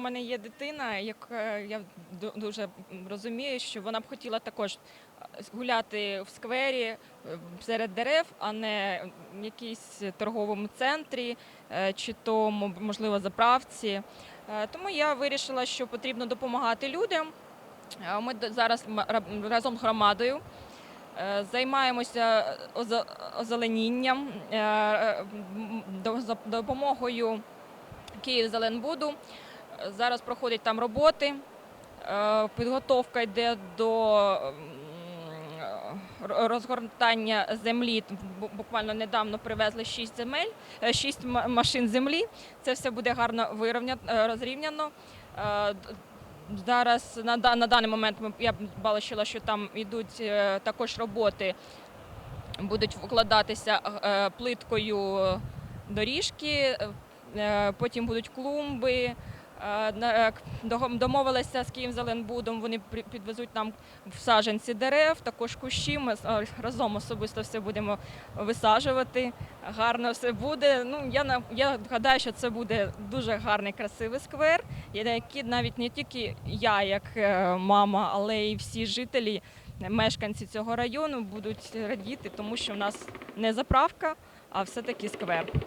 У мене є дитина, яка я дуже розумію, що вона б хотіла також е, гуляти в сквері е, серед дерев, а не в якійсь торговому центрі е, чи то можливо заправці. Е, Тому я вирішила, що потрібно допомагати людям. Е, Ми зараз разом з громадою. е, Займаємося озеленінням е, е, допомогою Київзеленбуду. Е, Зараз проходять там роботи. Е, Підготовка йде до розгортання землі. Буквально недавно привезли 6 земель, 6 машин землі. Це все буде гарно вирівня- е, розрівняно. Е, Зараз на, на даний момент я бачила, що там йдуть е, також роботи, будуть вкладатися е, плиткою доріжки, е, потім будуть клумби. Е, е, Домовилися з Київзеленбудом, вони підвезуть нам в саджанці дерев, також кущі. Ми е, разом особисто все будемо висаджувати. Гарно все буде. Ну я я гадаю, що це буде дуже гарний, красивий сквер, який навіть не тільки я, як мама, але й всі жителі, мешканці цього району будуть радіти, тому що в нас не заправка, а все таки сквер.